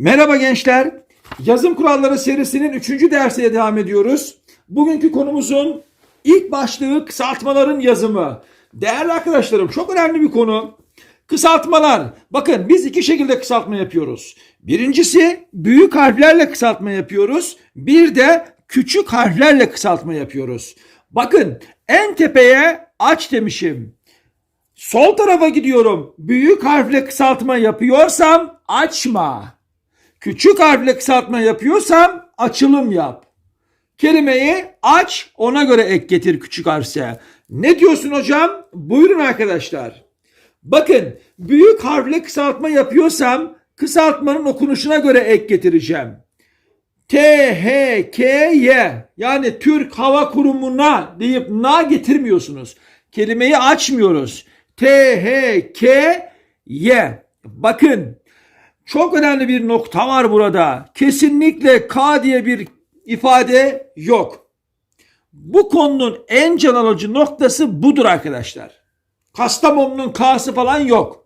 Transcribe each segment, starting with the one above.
Merhaba gençler. Yazım kuralları serisinin 3. dersiyle devam ediyoruz. Bugünkü konumuzun ilk başlığı kısaltmaların yazımı. Değerli arkadaşlarım çok önemli bir konu. Kısaltmalar. Bakın biz iki şekilde kısaltma yapıyoruz. Birincisi büyük harflerle kısaltma yapıyoruz. Bir de küçük harflerle kısaltma yapıyoruz. Bakın en tepeye aç demişim. Sol tarafa gidiyorum. Büyük harfle kısaltma yapıyorsam açma. Küçük harfle kısaltma yapıyorsam açılım yap. Kelimeyi aç ona göre ek getir küçük harfse. Ne diyorsun hocam? Buyurun arkadaşlar. Bakın büyük harfle kısaltma yapıyorsam kısaltmanın okunuşuna göre ek getireceğim. T, H, K, Y yani Türk Hava Kurumu'na deyip na getirmiyorsunuz. Kelimeyi açmıyoruz. T, H, K, Y. Bakın çok önemli bir nokta var burada. Kesinlikle K diye bir ifade yok. Bu konunun en can alıcı noktası budur arkadaşlar. Kastamonu'nun K'sı falan yok.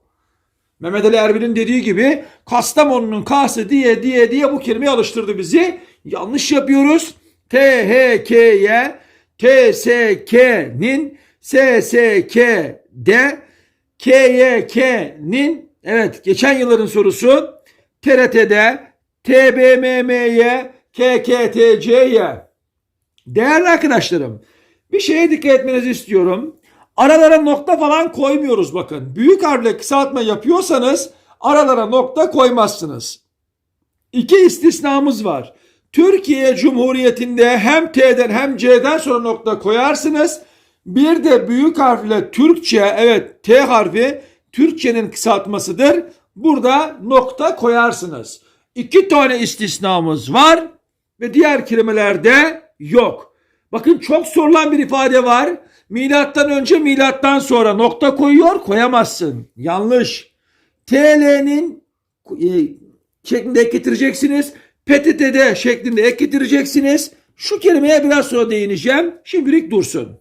Mehmet Ali Erbil'in dediği gibi Kastamonu'nun K'sı diye diye diye bu kelimeyi alıştırdı bizi. Yanlış yapıyoruz. T, H, K, Y, Evet geçen yılların sorusu TRT'de TBMM'ye KKTC'ye Değerli arkadaşlarım bir şeye dikkat etmenizi istiyorum. Aralara nokta falan koymuyoruz bakın. Büyük harfle kısaltma yapıyorsanız aralara nokta koymazsınız. İki istisnamız var. Türkiye Cumhuriyeti'nde hem T'den hem C'den sonra nokta koyarsınız. Bir de büyük harfle Türkçe evet T harfi Türkçenin kısaltmasıdır. Burada nokta koyarsınız. İki tane istisnamız var ve diğer kelimelerde yok. Bakın çok sorulan bir ifade var. Milattan önce milattan sonra nokta koyuyor koyamazsın. Yanlış. TL'nin e, şeklinde ek getireceksiniz. PTT'de şeklinde ek getireceksiniz. Şu kelimeye biraz sonra değineceğim. Şimdilik dursun.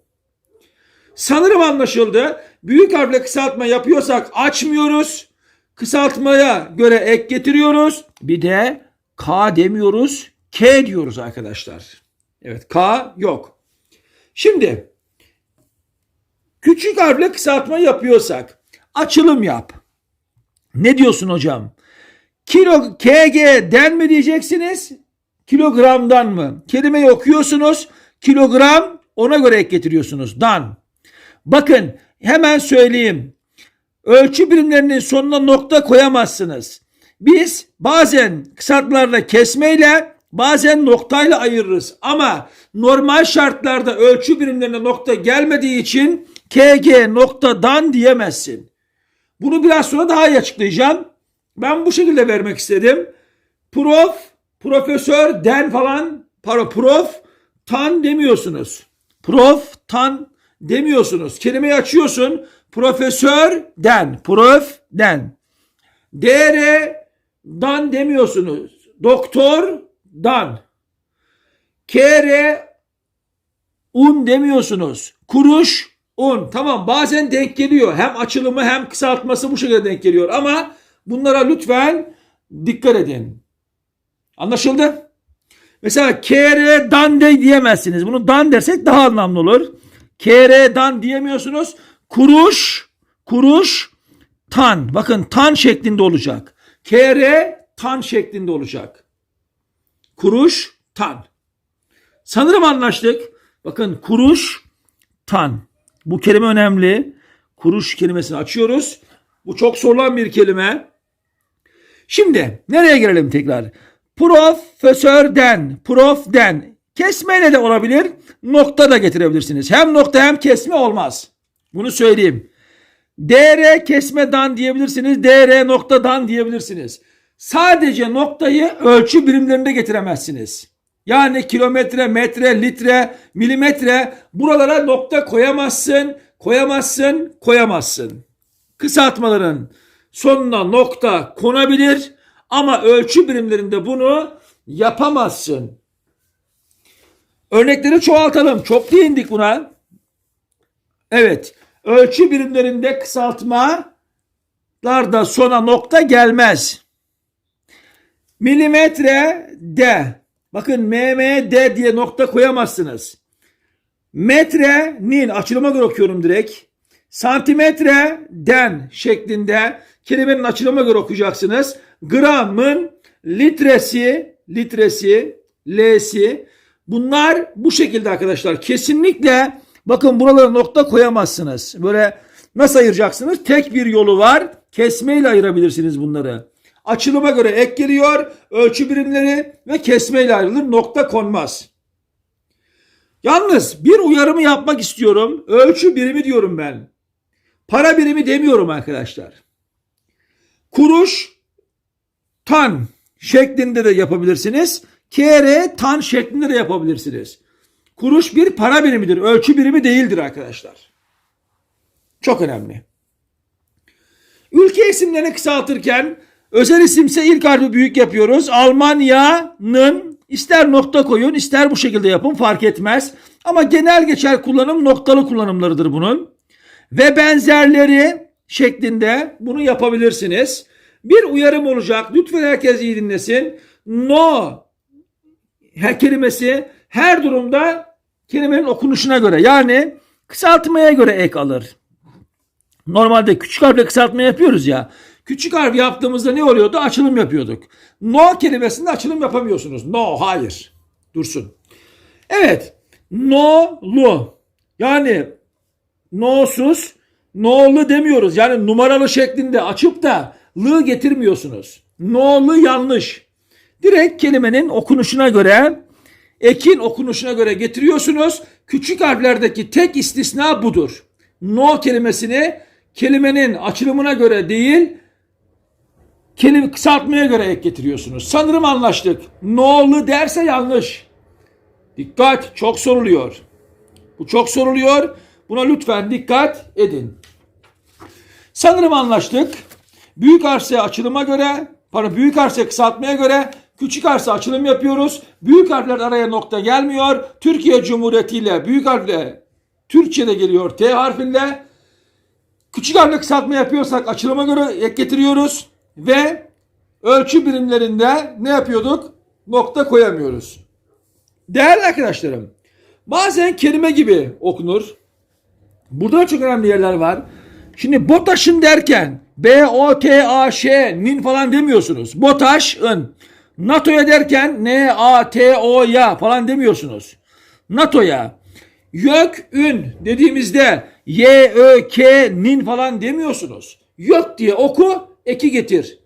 Sanırım anlaşıldı. Büyük harfle kısaltma yapıyorsak açmıyoruz. Kısaltmaya göre ek getiriyoruz. Bir de K demiyoruz. K diyoruz arkadaşlar. Evet K yok. Şimdi küçük harfle kısaltma yapıyorsak açılım yap. Ne diyorsun hocam? Kilo KG'den mi diyeceksiniz? Kilogramdan mı? Kelimeyi okuyorsunuz. Kilogram ona göre ek getiriyorsunuz. Dan. Bakın hemen söyleyeyim. Ölçü birimlerinin sonuna nokta koyamazsınız. Biz bazen kısaltmalarla kesmeyle bazen noktayla ayırırız. Ama normal şartlarda ölçü birimlerine nokta gelmediği için KG noktadan diyemezsin. Bunu biraz sonra daha iyi açıklayacağım. Ben bu şekilde vermek istedim. Prof, profesör, den falan, para prof, tan demiyorsunuz. Prof, tan demiyorsunuz. Kelimeyi açıyorsun. Profesör, den, prof, den. DR, dan demiyorsunuz. Doktor, dan. Kere, un demiyorsunuz. Kuruş, un. Tamam bazen denk geliyor. Hem açılımı hem kısaltması bu şekilde denk geliyor. Ama bunlara lütfen dikkat edin. Anlaşıldı? Mesela kere dan de diyemezsiniz. Bunu dan dersek daha anlamlı olur. Kere dan diyemiyorsunuz. Kuruş, kuruş, tan. Bakın tan şeklinde olacak. Kere tan şeklinde olacak. Kuruş, tan. Sanırım anlaştık. Bakın kuruş, tan. Bu kelime önemli. Kuruş kelimesini açıyoruz. Bu çok sorulan bir kelime. Şimdi nereye gelelim tekrar? Profesörden, profden. Kesmeyle de olabilir. Nokta da getirebilirsiniz. Hem nokta hem kesme olmaz. Bunu söyleyeyim. DR kesmeden diyebilirsiniz. DR noktadan diyebilirsiniz. Sadece noktayı ölçü birimlerinde getiremezsiniz. Yani kilometre, metre, litre, milimetre buralara nokta koyamazsın, koyamazsın, koyamazsın. Kısaltmaların sonuna nokta konabilir ama ölçü birimlerinde bunu yapamazsın. Örnekleri çoğaltalım. Çok değindik buna. Evet. Ölçü birimlerinde kısaltmalarda sona nokta gelmez. Milimetre de. Bakın mmd diye nokta koyamazsınız. Metrenin açılıma göre okuyorum direkt. Santimetre den şeklinde kelimenin açılıma göre okuyacaksınız. Gramın litresi, litresi, l'si bunlar bu şekilde arkadaşlar. Kesinlikle bakın buralara nokta koyamazsınız. Böyle nasıl ayıracaksınız? Tek bir yolu var. Kesmeyle ayırabilirsiniz bunları. Açılıma göre ek geliyor, ölçü birimleri ve kesmeyle ayrılır. Nokta konmaz. Yalnız bir uyarımı yapmak istiyorum. Ölçü birimi diyorum ben. Para birimi demiyorum arkadaşlar. Kuruş, tan şeklinde de yapabilirsiniz. KR tan şeklinde de yapabilirsiniz. Kuruş bir para birimidir. Ölçü birimi değildir arkadaşlar. Çok önemli. Ülke isimlerini kısaltırken özel isimse ilk harfi büyük yapıyoruz. Almanya'nın ister nokta koyun ister bu şekilde yapın fark etmez. Ama genel geçer kullanım noktalı kullanımlarıdır bunun. Ve benzerleri şeklinde bunu yapabilirsiniz. Bir uyarım olacak. Lütfen herkes iyi dinlesin. No her kelimesi her durumda kelimenin okunuşuna göre yani kısaltmaya göre ek alır. Normalde küçük harfle kısaltma yapıyoruz ya. Küçük harf yaptığımızda ne oluyordu? Açılım yapıyorduk. No kelimesinde açılım yapamıyorsunuz. No, hayır. Dursun. Evet. No, lu. Yani no'suz, no'lu demiyoruz. Yani numaralı şeklinde açıp da lı getirmiyorsunuz. No'lu yanlış. Direkt kelimenin okunuşuna göre, ekin okunuşuna göre getiriyorsunuz. Küçük harflerdeki tek istisna budur. No kelimesini kelimenin açılımına göre değil, kelime kısaltmaya göre ek getiriyorsunuz. Sanırım anlaştık. No'lu derse yanlış. Dikkat çok soruluyor. Bu çok soruluyor. Buna lütfen dikkat edin. Sanırım anlaştık. Büyük harfse açılıma göre, pardon büyük harfse kısaltmaya göre küçük harfse açılım yapıyoruz. Büyük harfler araya nokta gelmiyor. Türkiye Cumhuriyeti ile büyük harfle Türkçe'de geliyor T harfiyle. Küçük harfle kısaltma yapıyorsak açılıma göre ek getiriyoruz ve ölçü birimlerinde ne yapıyorduk? Nokta koyamıyoruz. Değerli arkadaşlarım, bazen kelime gibi okunur. Burada da çok önemli yerler var. Şimdi BOTAŞ'ın derken B, O, T, A, Ş, nin falan demiyorsunuz. BOTAŞ'ın. NATO'ya derken N, A, T, O, ya falan demiyorsunuz. NATO'ya. YÖK, ün dediğimizde Y, Ö, K, nin falan demiyorsunuz. YÖK diye oku, eki getir.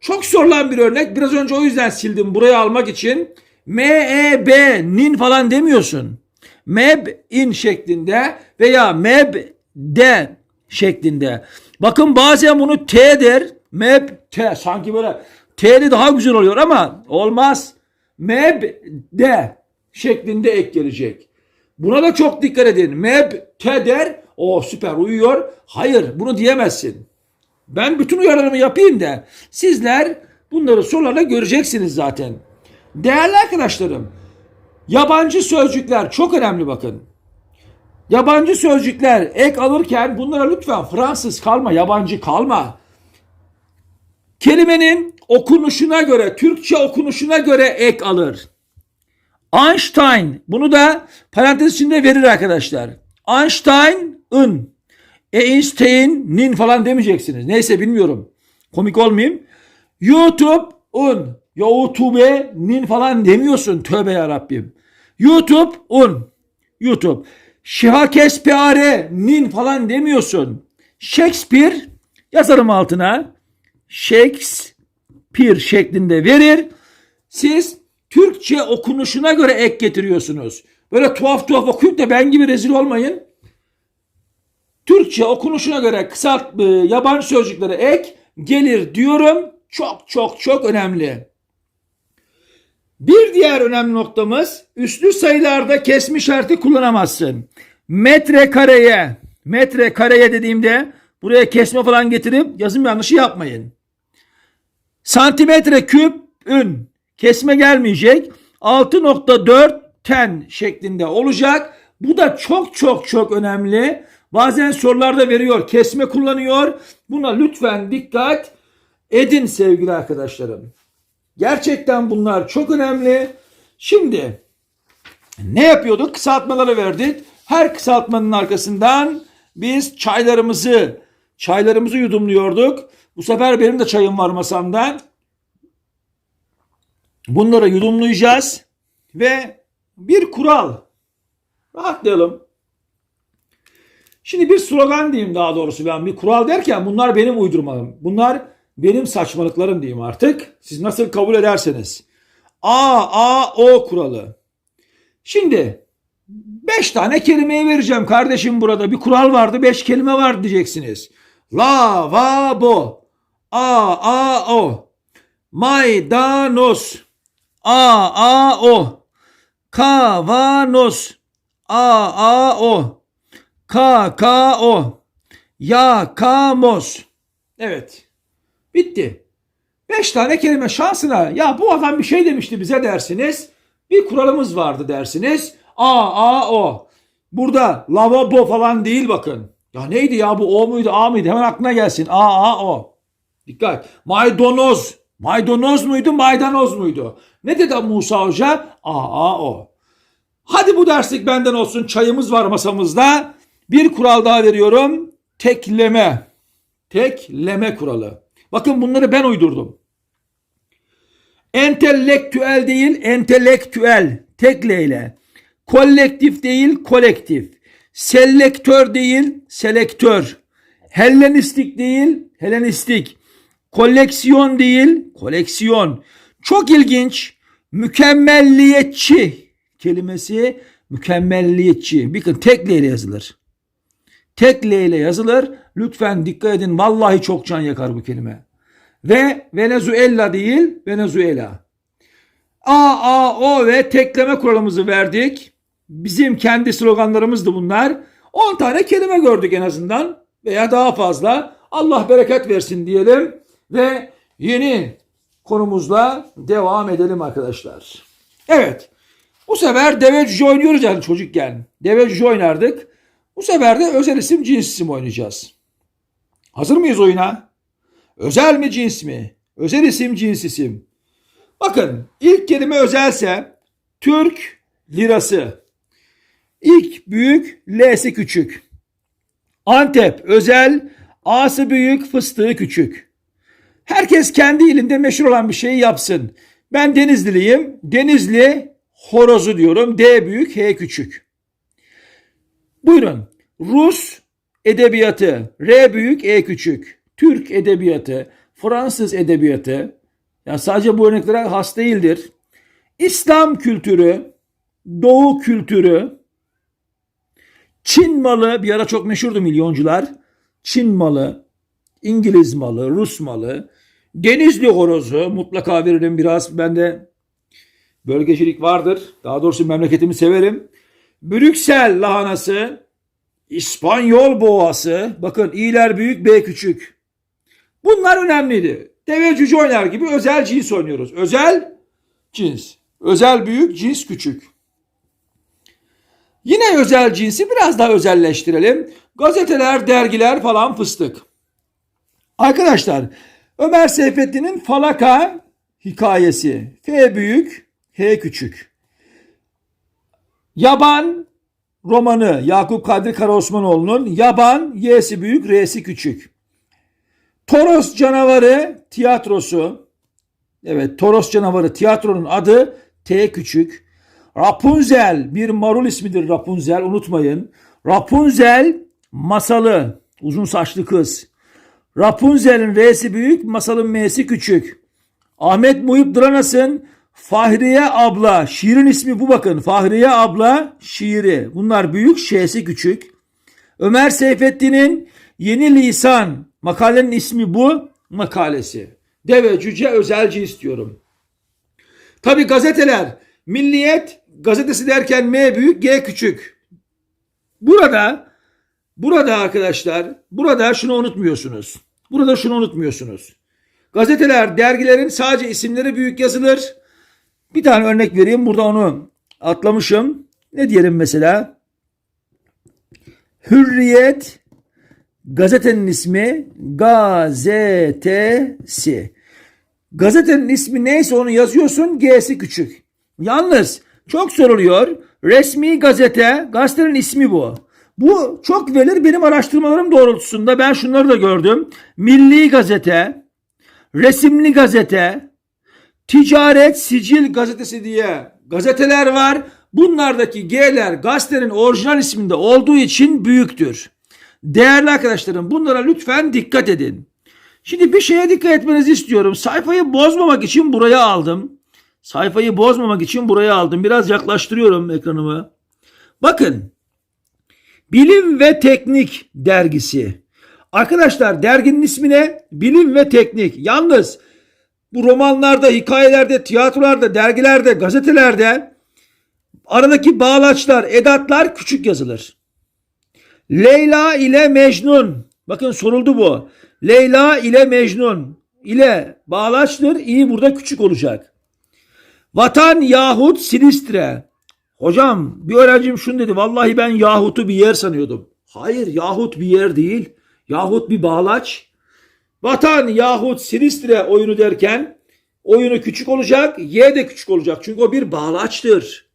Çok sorulan bir örnek. Biraz önce o yüzden sildim buraya almak için. M, E, B, nin falan demiyorsun. Meb in şeklinde veya meb de şeklinde. Bakın bazen bunu T der. Meb T. Sanki böyle T'de daha güzel oluyor ama olmaz. Meb de şeklinde ek gelecek. Buna da çok dikkat edin. Meb T der. O süper uyuyor. Hayır bunu diyemezsin. Ben bütün uyarılarımı yapayım da sizler bunları sorularda göreceksiniz zaten. Değerli arkadaşlarım, yabancı sözcükler çok önemli bakın. Yabancı sözcükler ek alırken bunlara lütfen Fransız kalma, yabancı kalma. Kelimenin okunuşuna göre, Türkçe okunuşuna göre ek alır. Einstein, bunu da parantez içinde verir arkadaşlar. Einstein'ın, Einstein'nin falan demeyeceksiniz. Neyse bilmiyorum. Komik olmayayım. YouTube'un, YouTube'nin falan demiyorsun. Tövbe yarabbim. YouTube'un, YouTube. Şihakespeare'nin falan demiyorsun. Shakespeare yazarım altına. Shakespeare şeklinde verir. Siz Türkçe okunuşuna göre ek getiriyorsunuz. Böyle tuhaf tuhaf okuyup da ben gibi rezil olmayın. Türkçe okunuşuna göre kısalt e, yabancı sözcüklere ek gelir diyorum. Çok çok çok önemli. Bir diğer önemli noktamız üslü sayılarda kesme işareti kullanamazsın. Metre kareye, metre kareye dediğimde buraya kesme falan getirip yazım yanlışı yapmayın. Santimetre küp ün kesme gelmeyecek. 6.4 ten şeklinde olacak. Bu da çok çok çok önemli. Bazen sorularda veriyor. Kesme kullanıyor. Buna lütfen dikkat edin sevgili arkadaşlarım. Gerçekten bunlar çok önemli. Şimdi ne yapıyorduk? Kısaltmaları verdik. Her kısaltmanın arkasından biz çaylarımızı çaylarımızı yudumluyorduk. Bu sefer benim de çayım var masamda. Bunları yudumlayacağız ve bir kural. Rahatlayalım. Şimdi bir slogan diyeyim daha doğrusu ben bir kural derken bunlar benim uydurmam. Bunlar benim saçmalıklarım diyeyim artık. Siz nasıl kabul ederseniz. A, A, O kuralı. Şimdi beş tane kelimeyi vereceğim kardeşim burada. Bir kural vardı beş kelime var diyeceksiniz. La, va, bo. A, A, O. Maydanoz. A, A, O. Kavanoz. A, A, O. Kakao. Yakamoz. Evet. Bitti. Beş tane kelime şansına ya bu adam bir şey demişti bize dersiniz. Bir kuralımız vardı dersiniz. A, A, O. Burada lavabo falan değil bakın. Ya neydi ya bu O muydu A mıydı? Hemen aklına gelsin. A, A, O. Dikkat. Maydanoz. Maydanoz muydu maydanoz muydu? Ne dedi Musa Hoca? A, A, O. Hadi bu derslik benden olsun. Çayımız var masamızda. Bir kural daha veriyorum. Tekleme. Tekleme kuralı. Bakın bunları ben uydurdum. Entelektüel değil, entelektüel. Tekleyle. Kolektif değil, kolektif. Selektör değil, selektör. Hellenistik değil, Helenistik. Koleksiyon değil, koleksiyon. Çok ilginç. Mükemmelliyetçi kelimesi mükemmelliyetçi. Bakın tek L ile yazılır. Tek L ile yazılır. Lütfen dikkat edin. Vallahi çok can yakar bu kelime. Ve Venezuela değil, Venezuela. A, A, O ve tekleme kuralımızı verdik. Bizim kendi sloganlarımızdı bunlar. 10 tane kelime gördük en azından veya daha fazla. Allah bereket versin diyelim ve yeni konumuzla devam edelim arkadaşlar. Evet. Bu sefer deve cüce oynuyoruz yani çocukken. Deve cüce oynardık. Bu sefer de özel isim cins isim oynayacağız. Hazır mıyız oyuna? Özel mi cins mi? Özel isim cins isim. Bakın ilk kelime özelse Türk lirası. İlk büyük L'si küçük. Antep özel A'sı büyük fıstığı küçük. Herkes kendi ilinde meşhur olan bir şeyi yapsın. Ben Denizliliyim. Denizli horozu diyorum. D büyük, H küçük. Buyurun. Rus edebiyatı. R büyük, E küçük. Türk edebiyatı. Fransız edebiyatı. Yani sadece bu örneklere has değildir. İslam kültürü, Doğu kültürü, Çin malı bir ara çok meşhurdu milyoncular. Çin malı, İngiliz malı, Rus malı, Denizli horozu mutlaka veririm biraz. Bende bölgecilik vardır. Daha doğrusu memleketimi severim. Brüksel lahanası, İspanyol boğası. Bakın iyiler büyük, B küçük. Bunlar önemliydi. Deve cüce oynar gibi özel cins oynuyoruz. Özel cins. Özel büyük, cins küçük. Yine özel cinsi biraz daha özelleştirelim. Gazeteler, dergiler falan fıstık. Arkadaşlar Ömer Seyfettin'in Falaka hikayesi. F büyük, H küçük. Yaban romanı Yakup Kadri Karaosmanoğlu'nun Yaban Y'si büyük, R'si küçük. Toros canavarı tiyatrosu. Evet Toros canavarı tiyatronun adı T küçük. Rapunzel bir marul ismidir Rapunzel unutmayın. Rapunzel masalı uzun saçlı kız. Rapunzel'in R'si büyük, masalın M'si küçük. Ahmet Muhip Dranas'ın Fahriye abla, şiirin ismi bu bakın. Fahriye abla şiiri. Bunlar büyük, Ş'si küçük. Ömer Seyfettin'in Yeni Lisan, makalenin ismi bu, makalesi. Deve cüce özelci istiyorum. Tabi gazeteler, Milliyet gazetesi derken M büyük, G küçük. Burada Burada arkadaşlar, burada şunu unutmuyorsunuz. Burada şunu unutmuyorsunuz. Gazeteler, dergilerin sadece isimleri büyük yazılır. Bir tane örnek vereyim. Burada onu atlamışım. Ne diyelim mesela? Hürriyet gazetenin ismi gazetesi. Gazetenin ismi neyse onu yazıyorsun. G'si küçük. Yalnız çok soruluyor. Resmi gazete, gazetenin ismi bu. Bu çok verir benim araştırmalarım doğrultusunda. Ben şunları da gördüm. Milli gazete, resimli gazete, ticaret sicil gazetesi diye gazeteler var. Bunlardaki G'ler gazetenin orijinal isminde olduğu için büyüktür. Değerli arkadaşlarım bunlara lütfen dikkat edin. Şimdi bir şeye dikkat etmenizi istiyorum. Sayfayı bozmamak için buraya aldım. Sayfayı bozmamak için buraya aldım. Biraz yaklaştırıyorum ekranımı. Bakın. Bilim ve Teknik dergisi. Arkadaşlar derginin ismi ne? Bilim ve Teknik. Yalnız bu romanlarda, hikayelerde, tiyatrolarda, dergilerde, gazetelerde aradaki bağlaçlar, edatlar küçük yazılır. Leyla ile Mecnun. Bakın soruldu bu. Leyla ile Mecnun ile bağlaçtır. İyi burada küçük olacak. Vatan yahut Silistre. Hocam bir öğrencim şunu dedi. Vallahi ben yahutu bir yer sanıyordum. Hayır yahut bir yer değil. Yahut bir bağlaç. Vatan yahut Silistre oyunu derken oyunu küçük olacak. Y de küçük olacak. Çünkü o bir bağlaçtır.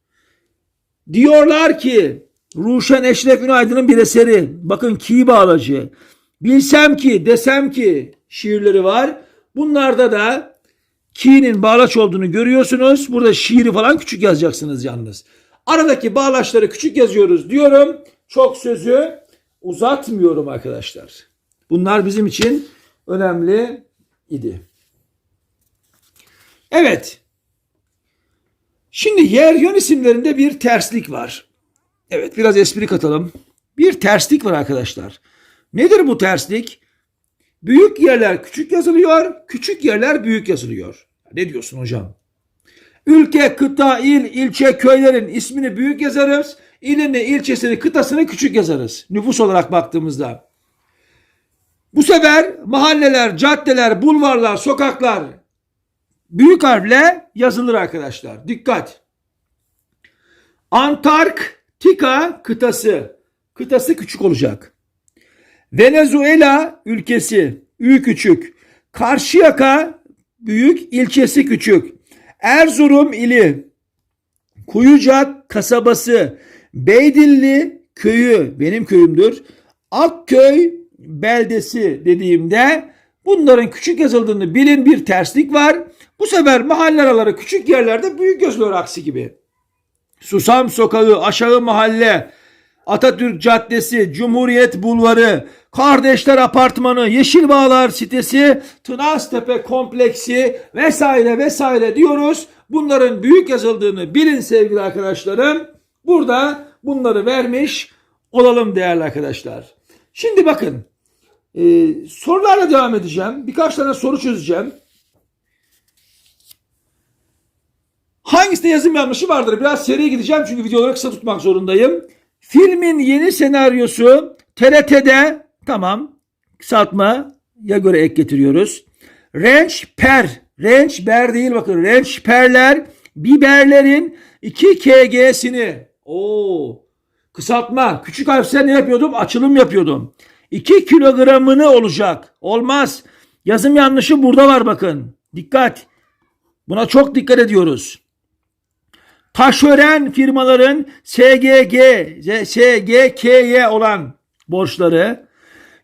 Diyorlar ki Ruşen Eşref Günaydın'ın bir eseri. Bakın ki bağlacı. Bilsem ki, desem ki şiirleri var. Bunlarda da ki'nin bağlaç olduğunu görüyorsunuz. Burada şiiri falan küçük yazacaksınız yalnız. Aradaki bağlaçları küçük yazıyoruz diyorum. Çok sözü uzatmıyorum arkadaşlar. Bunlar bizim için önemli idi. Evet. Şimdi yer yön isimlerinde bir terslik var. Evet biraz espri katalım. Bir terslik var arkadaşlar. Nedir bu terslik? Büyük yerler küçük yazılıyor, küçük yerler büyük yazılıyor. Ne diyorsun hocam? Ülke, kıta, il, ilçe, köylerin ismini büyük yazarız. İlini, ilçesini, kıtasını küçük yazarız. Nüfus olarak baktığımızda. Bu sefer mahalleler, caddeler, bulvarlar, sokaklar büyük harfle yazılır arkadaşlar. Dikkat. Antarktika kıtası. Kıtası küçük olacak. Venezuela ülkesi Ü küçük. Karşıyaka büyük ilçesi küçük. Erzurum ili. Kuyucak kasabası. Beydilli köyü benim köyümdür. Akköy beldesi dediğimde bunların küçük yazıldığını bilin bir terslik var. Bu sefer mahalle araları küçük yerlerde büyük yazılıyor aksi gibi. Susam Sokağı, Aşağı Mahalle, Atatürk Caddesi, Cumhuriyet Bulvarı, Kardeşler Apartmanı, Yeşil Bağlar sitesi, Tınaztepe kompleksi vesaire vesaire diyoruz. Bunların büyük yazıldığını bilin sevgili arkadaşlarım. Burada bunları vermiş olalım değerli arkadaşlar. Şimdi bakın e, sorularla devam edeceğim. Birkaç tane soru çözeceğim. Hangisinde yazım yanlışı vardır? Biraz seriye gideceğim çünkü videoları kısa tutmak zorundayım. Filmin yeni senaryosu TRT'de tamam kısaltmaya göre ek getiriyoruz. Ranch per. Ranch ber değil bakın. Ranch perler biberlerin 2 kg'sini. Oo. Kısaltma. Küçük harfse ne yapıyordum? Açılım yapıyordum. 2 kilogramını olacak. Olmaz. Yazım yanlışı burada var bakın. Dikkat. Buna çok dikkat ediyoruz taşören firmaların SGG, SGK'ye olan borçları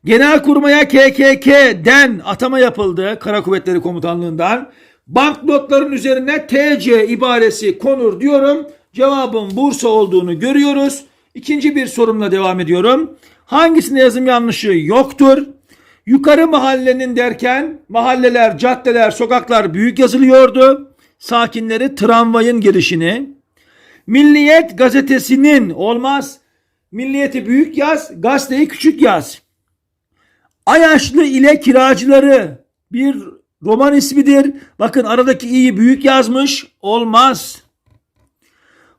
Genelkurmay'a KKK'den atama yapıldı Kara Kuvvetleri Komutanlığından. Banknotların üzerine TC ibaresi konur diyorum. Cevabın Bursa olduğunu görüyoruz. İkinci bir sorumla devam ediyorum. Hangisinde yazım yanlışı yoktur? Yukarı mahallenin derken mahalleler, caddeler, sokaklar büyük yazılıyordu. Sakinleri tramvayın girişini, Milliyet gazetesinin olmaz. Milliyeti büyük yaz, gazeteyi küçük yaz. Ayaşlı ile kiracıları bir roman ismidir. Bakın aradaki i'yi büyük yazmış. Olmaz.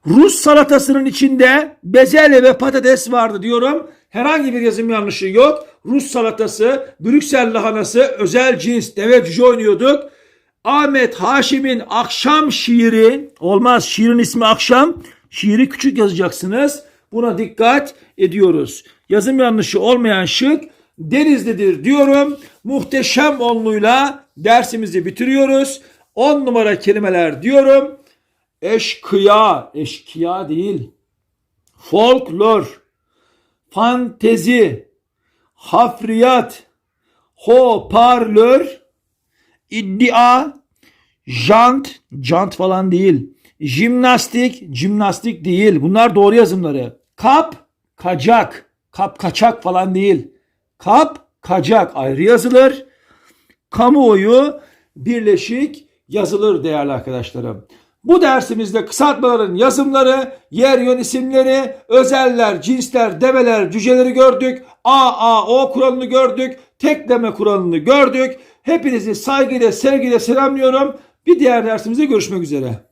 Rus salatasının içinde bezelye ve patates vardı diyorum. Herhangi bir yazım yanlışı yok. Rus salatası, Brüksel lahanası, özel cins deve cüce oynuyorduk. Ahmet Haşim'in akşam şiiri olmaz şiirin ismi akşam şiiri küçük yazacaksınız. Buna dikkat ediyoruz. Yazım yanlışı olmayan şık Denizli'dir diyorum. Muhteşem onluyla dersimizi bitiriyoruz. 10 numara kelimeler diyorum. Eşkıya, eşkıya değil. Folklor, fantezi, hafriyat, hoparlör, iddia, jant, jant falan değil. Jimnastik, jimnastik değil. Bunlar doğru yazımları. Kap, kacak, kap kaçak falan değil. Kap, kacak ayrı yazılır. Kamuoyu birleşik yazılır değerli arkadaşlarım. Bu dersimizde kısaltmaların yazımları, yer yön isimleri, özeller, cinsler, develer, cüceleri gördük. A, A, O kuralını gördük. Tekleme kuralını gördük. Hepinizi saygıyla, sevgiyle selamlıyorum. Bir diğer dersimizde görüşmek üzere.